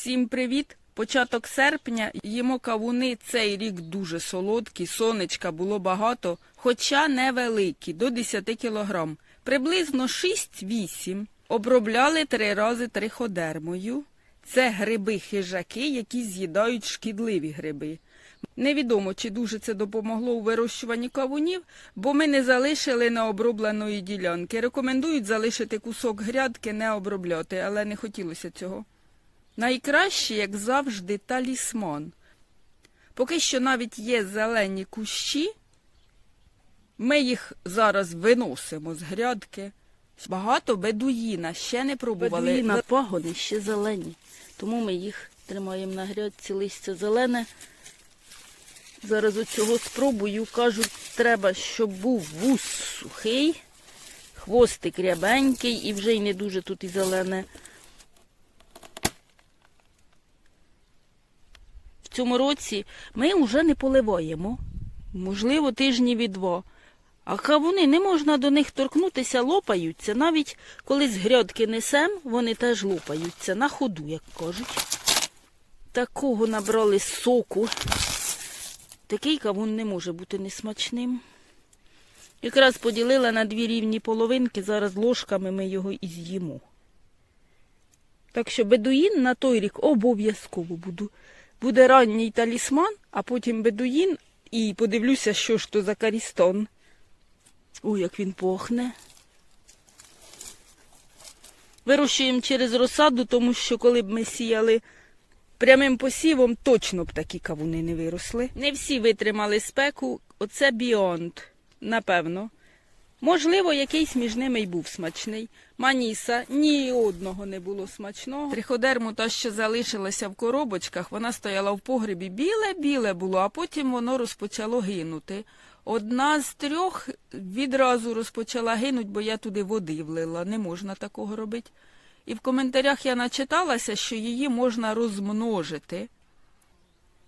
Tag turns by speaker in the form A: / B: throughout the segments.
A: Всім привіт! Початок серпня їмо кавуни цей рік дуже солодкі, сонечка було багато, хоча невеликі, до 10 кілограм. Приблизно 6-8. Обробляли три рази триходермою. Це гриби-хижаки, які з'їдають шкідливі гриби. Невідомо, чи дуже це допомогло у вирощуванні кавунів, бо ми не залишили необробленої ділянки. Рекомендують залишити кусок грядки, не обробляти, але не хотілося цього. Найкраще, як завжди, талісман. Поки що навіть є зелені кущі, ми їх зараз виносимо з грядки. Багато бедуїна ще не пробували.
B: Бедуїна пагони ще зелені, тому ми їх тримаємо на грядці, листя зелене. Зараз оцього спробую. Кажуть, треба, щоб був вус сухий, хвостик рябенький і вже й не дуже тут і зелене. В цьому році ми вже не поливаємо. Можливо, тижні від два. А кавуни не можна до них торкнутися, лопаються. Навіть коли з грядки несем, вони теж лопаються на ходу, як кажуть. Такого набрали соку. Такий кавун не може бути несмачним. Якраз поділила на дві рівні половинки, зараз ложками ми його і з'їмо. Так що бедуїн на той рік обов'язково буду. Буде ранній талісман, а потім бедуїн і подивлюся, що ж то за карістон. Ой, як він пахне. Вирощуємо через розсаду, тому що коли б ми сіяли прямим посівом, точно б такі кавуни не виросли. Не всі витримали спеку. Оце біонд, напевно. Можливо, якийсь між ними й був смачний. Маніса ні одного не було смачного. Триходерму, та що залишилася в коробочках, вона стояла в погребі. Біле-біле було, а потім воно розпочало гинути. Одна з трьох відразу розпочала гинуть, бо я туди води влила. Не можна такого робити. І в коментарях я начиталася, що її можна розмножити.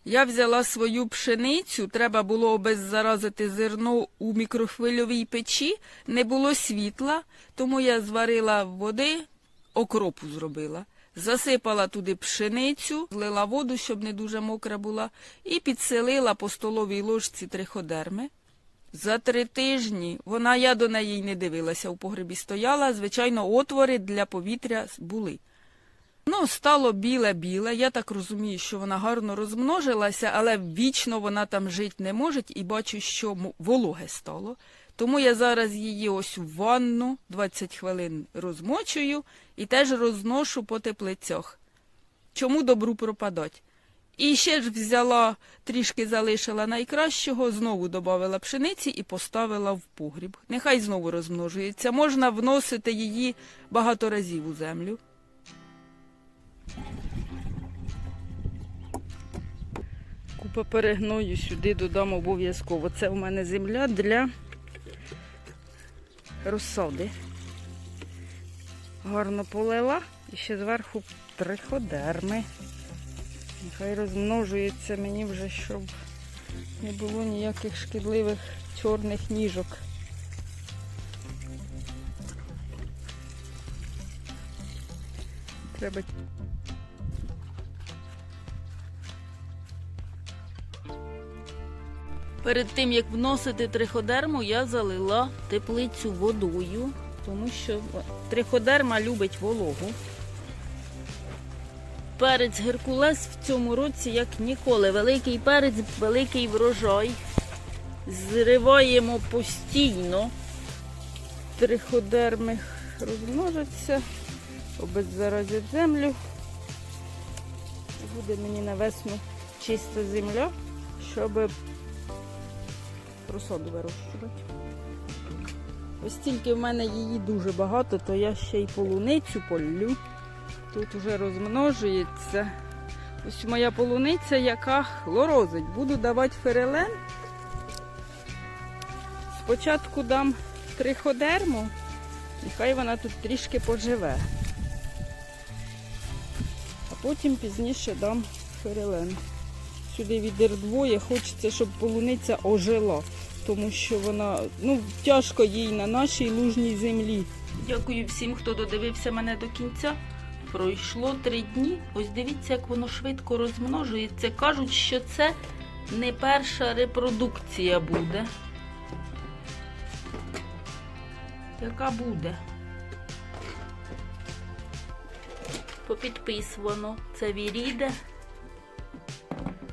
B: Я взяла свою пшеницю, треба було обеззаразити зерно у мікрохвильовій печі, не було світла, тому я зварила води, окропу зробила. Засипала туди пшеницю, злила воду, щоб не дуже мокра була, і підселила по столовій ложці триходерми. За три тижні вона, я до неї не дивилася, у погребі стояла, звичайно, отвори для повітря були. Ну, стало біле-біле. Я так розумію, що вона гарно розмножилася, але вічно вона там жити не може, і бачу, що вологе стало. Тому я зараз її ось в ванну 20 хвилин розмочую і теж розношу по теплицях. Чому добру пропадать? І ще ж взяла, трішки залишила найкращого, знову додавала пшениці і поставила в погріб. Нехай знову розмножується. Можна вносити її багато разів у землю. Купа перегною сюди додам обов'язково. Це у мене земля для розсади. Гарно полила і ще зверху триходерми. Нехай розмножується мені вже, щоб не було ніяких шкідливих чорних ніжок. Треба Перед тим, як вносити триходерму, я залила теплицю водою, тому що триходерма любить вологу. Перець Геркулес в цьому році, як ніколи, великий перець, великий врожай. Зриваємо постійно.
A: триходерми розмножаться, обеззаразять землю. Буде мені на весну чиста земля, щоб розсаду вирощувати. Ось тільки в мене її дуже багато, то я ще й полуницю полю. Тут вже розмножується. Ось моя полуниця, яка хлорозить. Буду давати ферелен. Спочатку дам триходерму, нехай вона тут трішки поживе. Потім пізніше дам ферелен. Сюди відер двоє, хочеться, щоб полуниця ожила, тому що вона ну, тяжко їй на нашій лужній землі.
B: Дякую всім, хто додивився мене до кінця. Пройшло три дні. Ось дивіться, як воно швидко розмножується. Кажуть, що це не перша репродукція буде. Яка буде? Попідписувано. Це Віріде.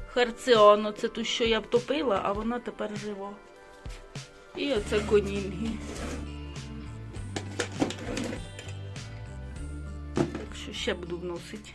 B: Харціоно, це ту, що я втопила, а вона тепер жива. І оце конінги. Так що ще буду вносити.